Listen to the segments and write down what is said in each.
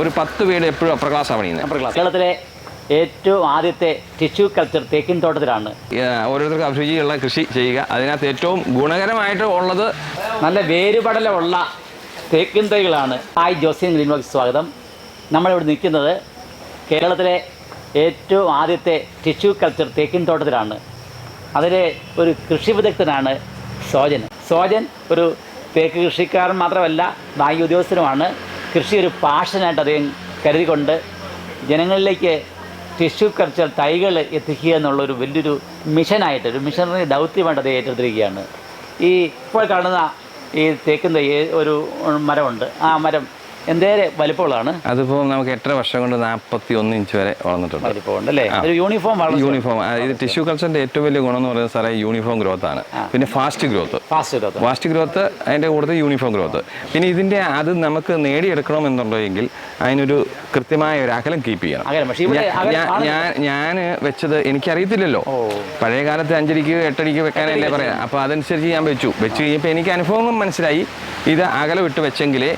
ഒരു പത്ത് വീട് എപ്പോഴും അപ്പർ ക്ലാസ് പണിയുന്നത് അപ്പർ ക്ലാസ് കേരളത്തിലെ ഏറ്റവും ആദ്യത്തെ ടിഷ്യൂ കൾച്ചർ തേക്കിൻ തോട്ടത്തിലാണ്. ഓരോരുത്തർക്കും അഭിരുചിയുള്ള കൃഷി ചെയ്യുക. അതിനകത്ത് ഏറ്റവും ഗുണകരമായിട്ട് ഉള്ളത് നല്ല വേരുപടലമുള്ള തേക്കിൻ തൈകളാണ്. ഹായ് ജോസിൻ ഗ്രീൻ വർക്ക്സ് സ്വാഗതം. നമ്മളിവിടെ നിൽക്കുന്നത് കേരളത്തിലെ ഏറ്റവും ആദ്യത്തെ ടിഷ്യൂ കൾച്ചർ തേക്കിൻ തോട്ടത്തിലാണ്. അതിലെ ഒരു കൃഷി വിദഗ്ധനാണ് സോജൻ. സോജൻ ഒരു തേക്ക് കൃഷിക്കാരൻ മാത്രമല്ല ബാങ്ക് ഉദ്യോഗസ്ഥനുമാണ്. കൃഷി ഒരു പാഷനായിട്ട് അദ്ദേഹം കരുതിക്കൊണ്ട് ജനങ്ങളിലേക്ക് ടിഷ്യൂ കൾച്ചർ തൈകൾ എത്തിക്കുക എന്നുള്ളൊരു വലിയൊരു മിഷനായിട്ട് ഒരു മിഷനറി ദൗത്യമായിട്ട് അദ്ദേഹം ഏറ്റെടുത്തിരിക്കുകയാണ്. ഈ ഇപ്പോൾ കാണുന്ന ഈ തേക്കുന്ന ഒരു മരമുണ്ട്. ആ മരം എന്തേരെ വലിപ്പമുള്ളതാണ്? അതിപ്പോ നമുക്ക് എട്ടര വർഷം കൊണ്ട് നാൽപ്പത്തി ഒന്ന് ഇഞ്ച് വരെ വളർന്നിട്ടുണ്ട്. വലിപ്പമുണ്ട് അല്ലേ ഒരു യൂണിഫോം യൂണിഫോം. ഇത് ടിഷ്യൂ കൾച്ചറിന്റെ ഏറ്റവും വലിയ ഗുണം എന്ന് പറയുന്നത് സാറേ യൂണിഫോം ഗ്രോത്ത് ആണ്. പിന്നെ fast growth. Fast growth. Fast growth അതിന്റെ കൂടുതൽ യൂണിഫോം ഗ്രോത്ത്. പിന്നെ ഇതിന്റെ അത് നമുക്ക് നേടിയെടുക്കണമെന്നുണ്ടെങ്കിൽ അതിനൊരു കൃത്യമായ ഒരു അകലം കീപ്പ് ചെയ്യണം. ഞാൻ- ഞാൻ- വെച്ചത് എനിക്കറിയത്തില്ലല്ലോ. പഴയ കാലത്ത് അഞ്ചടിക്ക് എട്ടടിക്ക് വെക്കാനല്ലേ പറയാം. അപ്പോൾ അതനുസരിച്ച് ഞാൻ വെച്ചു. വെച്ച് കഴിഞ്ഞപ്പോൾ എനിക്ക് അനുഭവം മനസ്സിലായി. ഇത് അകലം ഇട്ട് വെച്ചെങ്കിലേ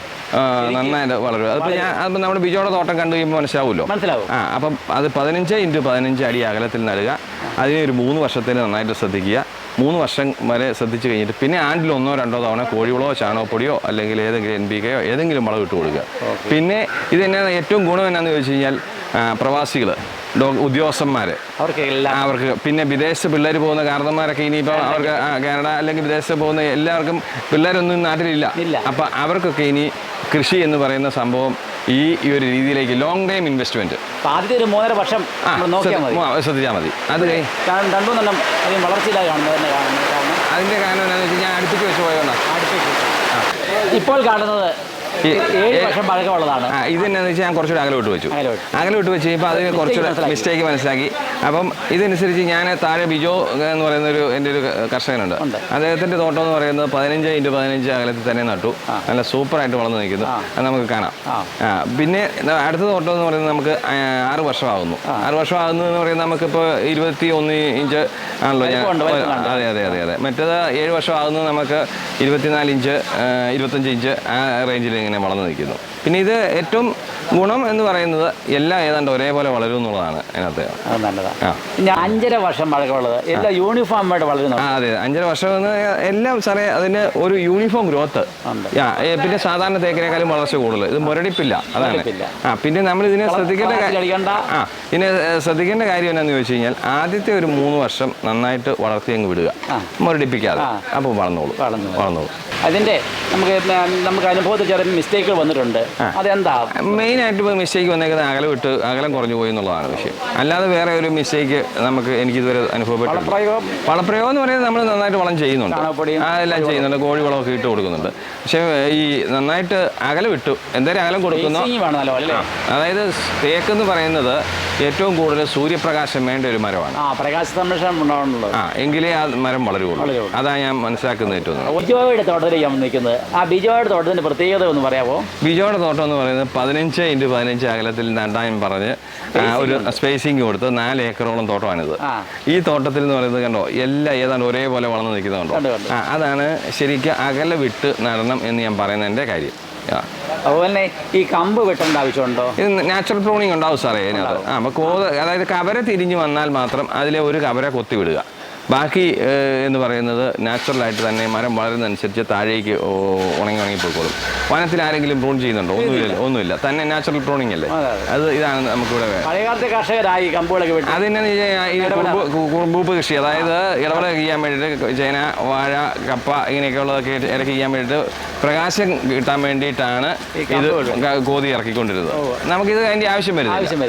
നന്നായിട്ട് വളരും. അതിപ്പോൾ ഞാൻ അതിപ്പോൾ നമ്മുടെ ബിജോയുടെ തോട്ടം കണ്ടു കഴിയുമ്പോൾ മനസ്സിലാവുമല്ലോ. മനസ്സിലാവും. ആ അപ്പം അത് പതിനഞ്ച് ഇന്റു പതിനഞ്ച് അടി അകലത്തിൽ നൽകുക അതിനെ ഒരു മൂന്ന് വർഷത്തിന് നന്നായിട്ട് ശ്രദ്ധിക്കുക. മൂന്ന് വർഷം വരെ ശ്രദ്ധിച്ച് കഴിഞ്ഞിട്ട് പിന്നെ ആണ്ടിൽ ഒന്നോ രണ്ടോ തവണ കോഴിവളോ ചാണകപ്പൊടിയോ അല്ലെങ്കിൽ ഏതെങ്കിലും എൻ പി കെയോ ഏതെങ്കിലും വളം ഇട്ട് കൊടുക്കുക പിന്നെ ഇത് എന്നാ ഏറ്റവും ഗുണം എന്നാന്ന് ചോദിച്ചു കഴിഞ്ഞാൽ പ്രവാസികൾ ഉദ്യോഗസ്ഥന്മാർ അവർക്ക് പിന്നെ വിദേശ പിള്ളേർ പോകുന്ന കാരണന്മാരൊക്കെ ഇനിയിപ്പോൾ അവർക്ക് കാനഡ അല്ലെങ്കിൽ വിദേശത്ത് പോകുന്ന എല്ലാവർക്കും പിള്ളേരൊന്നും നാട്ടിലില്ല. അപ്പം അവർക്കൊക്കെ ഇനി കൃഷി എന്ന് പറയുന്ന സംഭവം ഈ ഈ ഒരു രീതിയിലേക്ക് ലോങ് ടൈം ഇൻവെസ്റ്റ്മെന്റ് ആദ്യത്തെ ഒരു മൂന്നര വർഷം നോക്കിയാൽ മതി. ശ്രദ്ധിച്ചാൽ മതി. അത് രണ്ടുമൂന്നെണ്ണം അധികം വളർച്ചയില്ലാതെ കാണുന്നത് അതിന്റെ കാരണം എന്താണെന്ന് വെച്ചാൽ ഞാൻ അടുപ്പിച്ച് വെച്ച് അടുത്തേക്ക് ഇപ്പോൾ കാണുന്നത് പഴക്കമുള്ളതാണ്. ആ ഇത് എന്നാന്ന് വെച്ചാൽ ഞാൻ കുറച്ചുകൂടി അകലെ വിട്ട് വെച്ചു. അകലെ വിട്ടു. വെച്ച് ഇപ്പോൾ അതിന് കുറച്ചുകൂടെ മിസ്റ്റേക്ക് മനസ്സിലാക്കി. അപ്പം ഇതനുസരിച്ച് ഞാൻ താഴെ ബിജോ എന്ന് പറയുന്ന ഒരു എന്റെ ഒരു കർഷകനുണ്ട്. ഉണ്ട്. അദ്ദേഹത്തിന്റെ തോട്ടം എന്ന് പറയുന്നത് പതിനഞ്ച് ഇന്റു പതിനഞ്ച് അകലത്തിൽ തന്നെ നട്ടു. നല്ല സൂപ്പർ ആയിട്ട് വളർന്നു നിൽക്കുന്നു. അത് നമുക്ക് കാണാം. പിന്നെ അടുത്ത തോട്ടം എന്ന് പറയുന്നത് നമുക്ക് ആറ് വർഷമാകുന്നു. ആറ് വർഷമാകുന്നു എന്ന് പറയുന്നത് നമുക്കിപ്പോൾ ഇരുപത്തി ഒന്ന് ഇഞ്ച് ആണല്ലോ ഞാൻ. അതെ അതെ അതെ അതെ. മറ്റേത് ഏഴ് വർഷം ആകുന്നത് നമുക്ക് ഇരുപത്തിനാല് ഇഞ്ച് ഇരുപത്തഞ്ച് ഇഞ്ച് ആ റേഞ്ചിൽ ഇങ്ങനെ വളർന്നു നിൽക്കുന്നു. പിന്നെ ഇത് ഏറ്റവും ഗുണം എന്ന് പറയുന്നത് എല്ലാം ഏതാണ്ട് ഒരേപോലെ വളരും എന്നുള്ളതാണ് അതിനകത്ത്. അത് നല്ലതാണ് പിന്നെ അഞ്ചര വർഷം പഴക്കമുള്ളത് എല്ലാം യൂണിഫോം ആയിട്ട് വളരുന്നു ആ അതെ അഞ്ചര വർഷം എന്ന് എല്ലാം സാറേ അതിന് ഒരു യൂണിഫോം ഗ്രോത്ത്. പിന്നെ സാധാരണ തേക്കിനേക്കാളും വളർച്ച കൂടുതൽ. ഇത് മുരടിപ്പില്ല. അതാണ്. മുരടിപ്പില്ല. ആ പിന്നെ നമ്മൾ ഇതിനെ ശ്രദ്ധിക്കേണ്ട കാ- കളിക്കണ്ട ആ ഇതിനെ ശ്രദ്ധിക്കേണ്ട കാര്യം എന്നാന്ന് ചോദിച്ചു കഴിഞ്ഞാൽ ആദ്യത്തെ ഒരു മൂന്ന് വർഷം നന്നായിട്ട് വളർത്തി അങ്ങ് വിടുക. മുരടിപ്പിക്കാതെ. അപ്പൊ അപ്പോൾ വളർന്നോളൂ. വളർന്നു. വളർന്നോളൂ. അതിന്റെ നമുക്ക് ന- നമുക്ക് അനുഭവത്തിൽ ചെറിയ മിസ്റ്റേക്കുകൾ വന്നിട്ടുണ്ട്. അതെന്താ മെയിനായിട്ട് ഇപ്പോൾ മിസ്റ്റേക്ക് വന്നേക്കുന്നത് അകലം വിട്ട് അകലം കുറഞ്ഞു പോയി എന്നുള്ളതാണ് വിഷയം. അല്ലാതെ വേറെ ഒരു മിസ്റ്റേക്ക് നമുക്ക് എനിക്ക് ഇതുവരെ അനുഭവപ്പെട്ടില്ല വളപ്രയോഗം എന്ന് പറയുന്നത് നമ്മൾ നന്നായിട്ട് വളം ചെയ്യുന്നുണ്ട്. അതെല്ലാം ചെയ്യുന്നുണ്ട്. കോഴി വളമൊക്കെ ഇട്ട് കൊടുക്കുന്നുണ്ട്. പക്ഷേ ഈ നന്നായിട്ട് അകലം വിട്ടു എന്തായാലും അകലം കൊടുക്കുന്നു. അതായത് തേക്ക് എന്ന് പറയുന്നത് ഏറ്റവും കൂടുതൽ സൂര്യപ്രകാശം വേണ്ട ഒരു മരമാണ്. ആ പ്രകാശ സംരക്ഷണം ആ എങ്കിലേ ആ മരം വളരുകയുള്ളൂ. അതാ അതാണ് ഞാൻ മനസ്സിലാക്കുന്നത് ഏറ്റവും. ബിജോയുടെ തോട്ടത്തിലേക്കാണ് നിൽക്കുന്നത് ആ ബിജോയുടെ തോട്ടത്തിന്റെ പ്രത്യേകത ഒന്ന് പറയാമോ ബിജോയുടെ തോട്ടം എന്ന് പറയുന്നത് പതിനഞ്ച് ഇന്റു പതിനഞ്ച് അകലത്തിൽ നടാൻ പറഞ്ഞ് ഒരു സ്പേസിംഗ് കൊടുത്ത് നാല് ഏക്കറോളം തോട്ടമാണിത്. ഈ തോട്ടത്തിൽ എന്ന് പറയുന്നത് കണ്ടോ എല്ലാം ഏതാണ്ട് ഒരേപോലെ വളർന്നു നിൽക്കുന്നുണ്ടോ. അതാണ് ശരിക്കും അകല വിട്ട് നടണം എന്ന് ഞാൻ പറയുന്നതിന്റെ കാര്യം. അതുപോലെ ഈ കമ്പ് വെട്ടേണ്ട ആവശ്യമുണ്ടോ? ഇത് നാച്ചുറൽ പ്രൂണിങ് ഉണ്ടാവും സാറേ അതിനകത്ത് ആ അപ്പോൾ കോത് അതായത് കവര തിരിഞ്ഞു വന്നാൽ മാത്രം അതിലെ ഒരു കവര കൊത്തി വിടുക. ബാക്കി എന്ന് പറയുന്നത് നാച്ചുറലായിട്ട് തന്നെ മരം വളരുന്നതനുസരിച്ച് താഴേക്ക് ഉണങ്ങി ഉണങ്ങി പോയിക്കോളും വനത്തിൽ ആരെങ്കിലും പ്രൂൺ ചെയ്യുന്നുണ്ടോ? ഒന്നുമില്ല ഒന്നുമില്ല. തന്നെ നാച്ചുറൽ പ്രൂണിങ് അല്ലേ? അതെ, ഇതാണ് നമുക്കിവിടെ പഴയകാലത്തെ കർഷകരായി കമ്പുകളൊക്കെ വെട്ടി. കുറുമ്പൂപ്പ് കൃഷി അതായത് ഇടവള ചെയ്യാൻ വേണ്ടിയിട്ട് ചേന വാഴ കപ്പ ഇങ്ങനെയൊക്കെ ഉള്ളതൊക്കെ ഇറക്കി ചെയ്യാൻ വേണ്ടിയിട്ട് പ്രകാശം കിട്ടാൻ വേണ്ടിയിട്ടാണ് ഇത് ഗോതി കോതി ഇറക്കിക്കൊണ്ടിരുന്നത് നമുക്കിത് അതിന്റെ ആവശ്യം വരുന്നത് ആവശ്യം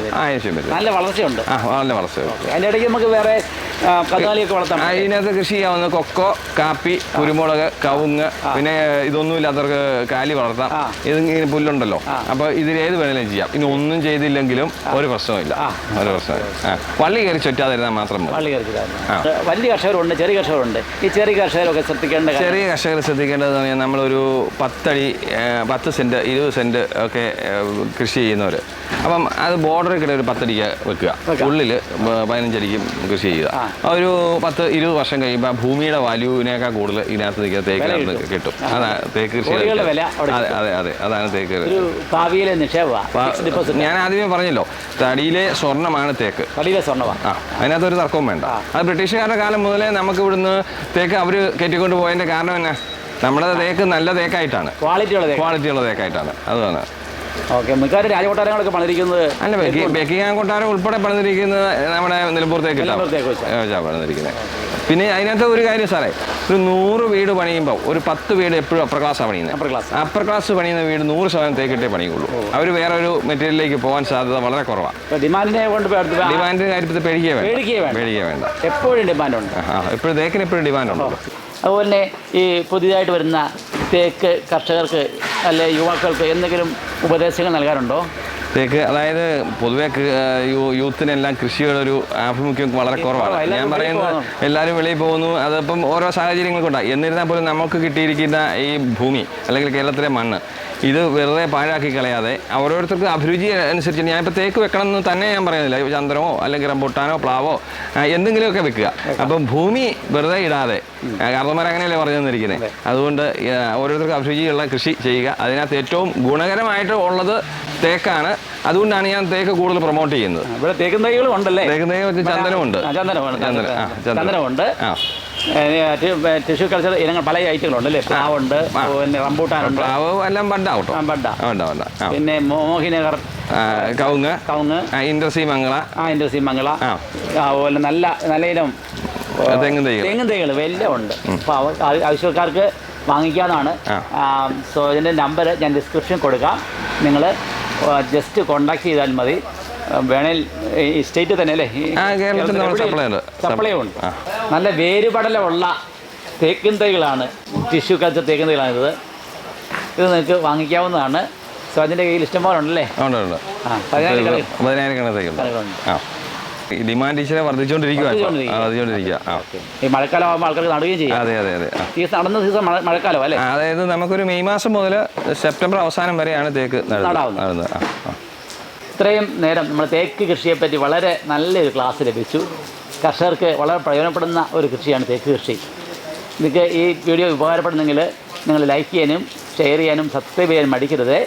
വരുന്നത് നല്ല വളർച്ചയുണ്ട്. ആ നല്ല വളർച്ച അതിന്റെ ഇടയ്ക്ക് നമുക്ക് വേറെ കന്നുകാലിയൊക്കെ വളർത്താം ആ, ഇതിനകത്ത് കൃഷി ചെയ്യാവുന്ന കൊക്കോ കാപ്പി കുരുമുളക് കവുങ്ങ് പിന്നെ ഇതൊന്നും ഇല്ലാത്തവർക്ക് കാലി വളർത്താം. ഇത് ഇങ്ങനെ പുല്ലുണ്ടല്ലോ. അപ്പൊ ഇതിലേത് വേണേലും ചെയ്യാം. ഇനി ഒന്നും ചെയ്തില്ലെങ്കിലും ഒരു പ്രശ്നമില്ല. ഒരു പ്രശ്നമില്ല. വള്ളി കയറി ചുറ്റാതിരുന്നാൽ മാത്രം കയറി വലിയ കർഷകരുണ്ട് ചെറിയ കർഷകരുണ്ട്. ഈ ചെറിയ കർഷകരൊക്കെ ശ്രദ്ധിക്കേണ്ട ചെറിയ കർഷകർ ശ്രദ്ധിക്കേണ്ടത് നമ്മളൊരു പത്തടി പത്ത് സെന്റ് ഇരുപത് സെന്റ് ഒക്കെ കൃഷി ചെയ്യുന്നവര്. അപ്പം അത് ബോർഡറിൽ കിട ഒരു പത്തടിക്ക് വെക്കുക. ഉള്ളിൽ ഉള്ളിൽ പതിനഞ്ചടിക്കും കൃഷി ചെയ്യുക. ഒരു പത്ത് ഇരുപത് വർഷം കഴിയുമ്പോൾ ഭൂമിയുടെ വാല്യൂവിനേക്കാൾ കൂടുതൽ ഇതിനകത്ത് നിൽക്കുന്ന തേക്കിനകത്ത് കിട്ടും. അതാ അതാണ് തേക്ക് കൃഷി അതെ അതെ അതെ. അതാണ് തേക്ക് ഒരു ഭാവിയിലെ നിക്ഷേപമാണ് ഞാൻ ആദ്യമേ പറഞ്ഞല്ലോ തടിയിലെ സ്വർണമാണ് തേക്ക്. തടിയിലെ സ്വർണമാണ് ആ അതിനകത്തൊരു തർക്കവും വേണ്ട. അത് ബ്രിട്ടീഷുകാരുടെ കാലം മുതലേ നമുക്ക് ഇവിടുന്ന് തേക്ക് അവർ കയറ്റിക്കൊണ്ട് പോയതിന്റെ കാരണം എന്നാ? നമ്മുടെ തേക്ക് നല്ല തേക്കായിട്ടാണ്. ക്വാളിറ്റിയുള്ള തേക്കായിട്ടാണ്. അതുമാണ് ഓക്കെ മിക്കവാറും രാജകൊട്ടാരങ്ങളൊക്കെ പണിതിരിക്കുന്നത് അല്ല ബെക്കി ബെക്കിങ്ങാം കൊട്ടാരം ഉൾപ്പെടെ പണിതിരിക്കുന്നത് നമ്മുടെ നിലമ്പൂർത്തേക്ക് പണിതിരിക്കുന്നത്. പിന്നെ അതിനകത്ത് ഒരു കാര്യം സാറേ ഒരു നൂറ് വീട് പണിയുമ്പോൾ ഒരു പത്ത് വീട് എപ്പോഴും അപ്പർ ക്ലാസ് പണിയുന്നത്. അപ്പർ ക്ലാസ് അപ്പർ ക്ലാസ് പണിയുന്ന വീട് നൂറ് ശതമാനം തേക്കിട്ടേ പണിയുള്ളൂ. അവർ വേറെ ഒരു മെറ്റീരിയലിലേക്ക് പോകാൻ സാധ്യത വളരെ കുറവാണ് ഡിമാൻഡിനെ കൊണ്ട് ഡിമാൻഡിന്റെ കാര്യത്തിൽ പേടിക്കുക വേണ്ട. പേടിക്കുകയേ വേണ്ട. എപ്പോഴും ഡിമാൻഡ് ഉണ്ട് എപ്പോഴും തേക്കിന് എപ്പോഴും ഡിമാൻഡ് ഉണ്ടല്ലോ അതുപോലെ ഈ പുതിയതായിട്ട് വരുന്ന തേക്ക് കർഷകർക്ക് അല്ലെ യുവാക്കൾക്ക് എന്തെങ്കിലും ഉപദേശങ്ങൾ നൽകാറുണ്ടോ? തേക്ക് അതായത് പൊതുവെ യൂത്തിനെല്ലാം കൃഷിയുടെ ഒരു ആഭിമുഖ്യം വളരെ കുറവാണ്. ഞാൻ പറയുന്നത്. എല്ലാവരും വെളിയിൽ പോകുന്നു. അതിപ്പം ഓരോ സാഹചര്യങ്ങൾക്കുണ്ടാകും എന്നിരുന്നാൽ പോലും നമുക്ക് കിട്ടിയിരിക്കുന്ന ഈ ഭൂമി അല്ലെങ്കിൽ കേരളത്തിലെ മണ്ണ് ഇത് വെറുതെ പാഴാക്കി കളയാതെ ഓരോരുത്തർക്ക് അഭിരുചി അനുസരിച്ച് ഇപ്പോൾ തേക്ക് വെക്കണം എന്ന് തന്നെ ഞാൻ പറയുന്നില്ല. ചന്ദ്രമോ അല്ലെങ്കിൽ റംബുട്ടാനോ പ്ലാവോ എന്തെങ്കിലുമൊക്കെ വെക്കുക. അപ്പം ഭൂമി വെറുതെ ഇടാതെ കാർന്നമാർ അങ്ങനെയല്ലേ പറഞ്ഞു തന്നിരിക്കുന്നത് അതുകൊണ്ട് ഓരോരുത്തർക്ക് അഭിരുചിയുള്ള കൃഷി ചെയ്യുക. അതിനകത്ത് ഏറ്റവും ഗുണകരമായിട്ട് ഉള്ളത് തേക്കാണ്. അതുകൊണ്ടാണ് ഞാൻ തേക്ക് കൂടുതൽ പ്രൊമോട്ട് ചെയ്യുന്നത്. ഇവിടെ തേക്കും തൈകളും ഉണ്ടല്ലേ? തേക്കും തൈകൾ ചന്ദനമുണ്ട്. ചന്ദനമുണ്ട്. ആ. ടിഷ്യൂ കൾച്ചർ ഇനങ്ങൾ പല ഐറ്റങ്ങളുണ്ട് അല്ലേ? പ്ലാവുണ്ട് പിന്നെ റംബൂട്ടാനുണ്ട്. പ്ലാവ് എല്ലാം ബണ്ടാവട്ടോ കേട്ടോ ബഡ്ഡ. ബണ്ട ബണ്ട പിന്നെ മോഹിനഗർ കവുങ്ങ്. കവുങ്ങ്. ഇൻഡർസി മംഗള. ആ ഇൻഡസ്ട്രി മംഗള. അതുപോലെ നല്ല നല്ല ഇനം തെങ്ങും തൈകൾ തെങ്ങും തൈകൾ എല്ലാം ഉണ്ട്. അപ്പോൾ ആവശ്യക്കാർക്ക് വാങ്ങിക്കാനാണ്. സോ ഇതിന്റെ നമ്പർ ഞാൻ ഡിസ്ക്രിപ്ഷൻ കൊടുക്കാം. നിങ്ങൾ ജസ്റ്റ് കോണ്ടാക്ട് ചെയ്താൽ മതി. വേണേൽ ഈ സ്റ്റേറ്റ് തന്നെ അല്ലേ കേരളത്തിൽ സപ്ലൈ ഉണ്ട്. സപ്ലൈ ഉണ്ട്. നല്ല വേരുപടലമുള്ള തേക്കിൻ തൈകളാണ്. ടിഷ്യൂ കൾച്ചർ തേക്കിൻ തൈകളാണ് ഇത്. ഇത് നിങ്ങൾക്ക് വാങ്ങിക്കാവുന്നതാണ്. സോ അതിന്റെ കയ്യിൽ ഇഷ്ടംപോലെ ഉണ്ടല്ലേ ഉണ്ട്. ഉണ്ട് പതിനായിരം കണക്കുണ്ട്. ആ. ഡിമാൻഡ് ഇച്ചിരി വർദ്ധിച്ചുകൊണ്ടിരിക്കുക ഈ മഴക്കാലം ആകുമ്പോൾ ആൾക്കാർക്ക് നടുകയും ചെയ്യും. അതെ അതെ അതെ. സീസൺ നടന്ന സീസൺ മഴ മഴക്കാലം അല്ലേ? അതായത് നമുക്കൊരു മെയ് മാസം മുതൽ സെപ്റ്റംബർ അവസാനം വരെയാണ് തേക്ക് നടുന്നത് നടാവുന്നത്. നടുന്നത് ആ ആ ഇത്രയും നേരം നമ്മൾ തേക്ക് കൃഷിയെപ്പറ്റി വളരെ നല്ലൊരു ക്ലാസ് ലഭിച്ചു. കർഷകർക്ക് വളരെ പ്രയോജനപ്പെടുന്ന ഒരു കൃഷിയാണ് തേക്ക് കൃഷി. നിങ്ങൾക്ക് ഈ വീഡിയോ ഉപകാരപ്പെടുന്നെങ്കിൽ നിങ്ങൾ ലൈക്ക് ചെയ്യാനും ഷെയർ ചെയ്യാനും സബ്സ്ക്രൈബ് ചെയ്യാനും മടിക്കരുത്.